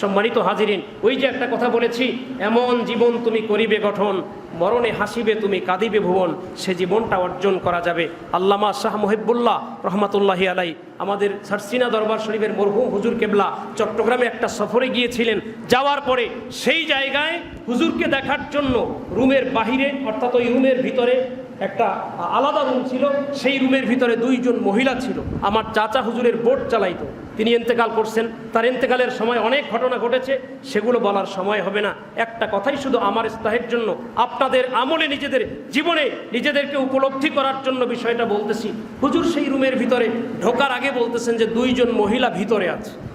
সম্মানিত হাজিরিন, ওই যে একটা কথা বলেছি, এমন জীবন তুমি করিবে গঠন, মরণে হাসিবে তুমি, কাঁদিবে ভুবন, সে জীবনটা অর্জন করা যাবে। আল্লামা শাহ মহিবুল্লাহ রহমাতুল্লাহি আলাই আমাদের সারসিনা দরবার শরীফের মরহুম হুজুর কেবলা চট্টগ্রামে একটা সফরে গিয়েছিলেন। যাওয়ার পরে সেই জায়গায় হুজুরকে দেখার জন্য রুমের বাহিরে, অর্থাৎ ওই রুমের ভিতরে একটা আলাদা রুম ছিল, সেই রুমের ভিতরে দুইজন মহিলা ছিল। আমার চাচা হুজুরের বোট চালাইত। তিনি এন্তেকাল করছেন। তার এন্তেকালের সময় অনেক ঘটনা ঘটেছে। সেগুলো বলার সময় হবে না। একটা কথাই শুধু আমার ইস্তাহের জন্য। আপনাদের আমলে নিজেদের জীবনে নিজেদেরকে উপলব্ধি করার জন্য বিষয়টা বলতেছি। হুজুর সেই রুমের ভিতরে ঢোকার আগে বলতেছেন যে দুইজন মহিলা ভিতরে আছে।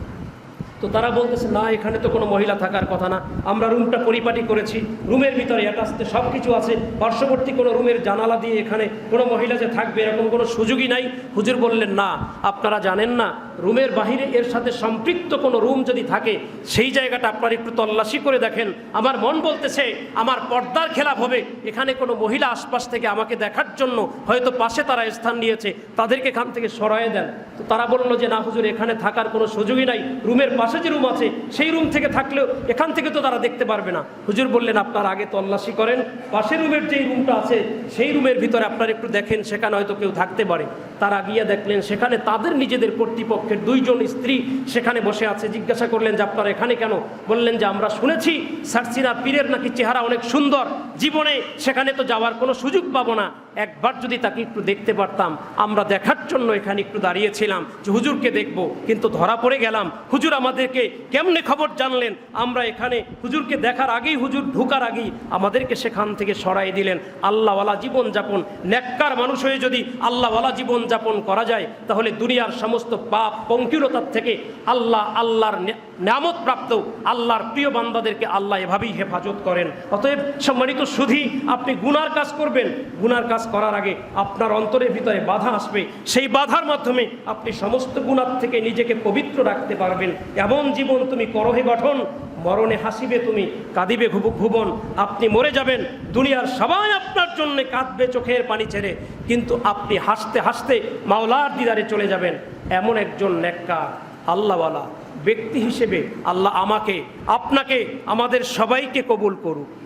তো তারা বলতেছে, না, এখানে তো কোনো মহিলা থাকার কথা না। আমরা রুমটা পরিপাটি করেছি। রুমের ভিতরে অ্যাটাচতে সব কিছু আছে। পার্শ্ববর্তী কোনো রুমের জানালা দিয়ে এখানে কোনো মহিলা যে থাকবে, এরকম কোনো সুযোগই নাই। হুজুর বললেন, না, আপনারা জানেন না, রুমের বাহিরে এর সাথে সম্পৃক্ত কোনো রুম যদি থাকে, সেই জায়গাটা আপনারা একটু তল্লাশি করে দেখেন। আমার মন বলতেছে, আমার পর্দার খেলাপ হবে। এখানে কোনো মহিলা আশপাশ থেকে আমাকে দেখার জন্য হয়তো পাশে তারা স্থান নিয়েছে। তাদেরকে এখান থেকে সরায় দেন। তো তারা বলল যে, না, হুজুর, এখানে থাকার কোনো সুযোগই নাই। রুমের পাশে যে রুম আছে, সেই রুম থেকে থাকলেও এখান থেকে তো তারা দেখতে পারবে না। হুজুর বললেন, আপনার আগে তল্লাশি করেন। পাশের রুমের যেই রুমটা আছে, সেই রুমের ভিতরে আপনারা একটু দেখেন, সেখানে হয়তো কেউ থাকতে পারে। তারা গিয়ে দেখলেন, সেখানে তাদের নিজেদের কর্তৃপক্ষের দুইজন স্ত্রী সেখানে বসে আছে। জিজ্ঞাসা করলেন যে, আপনারা এখানে কেন? বললেন যে, আমরা শুনেছি সার্সিনা পীরের নাকি চেহারা অনেক সুন্দর। জীবনে সেখানে তো যাওয়ার কোনো সুযোগ পাবো না। একবার যদি তাকে একটু দেখতে পারতাম, আমরা দেখার জন্য এখানে একটু দাঁড়িয়েছিলাম, যে হুজুরকে দেখব। কিন্তু ধরা পড়ে গেলাম, হুজুর আমাদেরকে কেমনে খবর জানলেন? আমরা এখানে হুজুরকে দেখার আগেই, হুজুর ঢুকার আগেই আমাদেরকে সেখান থেকে সরাই দিলেন। আল্লাহওয়ালা জীবন যাপন নেককার মানুষ হয়ে যদি আল্লাহওয়ালা জীবন যাপন করা যায়, তাহলে দুনিয়ার সমস্ত পাপ পঙ্কিলতার থেকে আল্লাহ আল্লাহর নামত প্রাপ্ত আল্লাহর প্রিয় বান্দাদেরকে আল্লাহ এভাবেই হেফাজত করেন। অতএব সম্মানিত সুধী, আপনি গুনার কাজ করবেন, গুনার কাজ করার আগে আপনার অন্তরের ভিতরে বাধা আসবে। সেই বাধার মাধ্যমে আপনি সমস্ত গুণার থেকে নিজেকে পবিত্র রাখতে পারবেন। এমন জীবন তুমি করহে গঠন, মরণে হাসিবে তুমি, কাঁদিবে ভুব- ভুবন। আপনি মরে যাবেন, দুনিয়ার সবাই আপনার জন্য কাঁদবে চোখের পানি ছেড়ে। কিন্তু আপনি হাসতে হাসতে মাওলার দিদারে চলে যাবেন। এমন একজন নেককার, আল্লাহওয়ালা ব্যক্তি হিসেবে আল্লাহ আমাকে, আপনাকে, আমাদের সবাইকে কবুল করুক।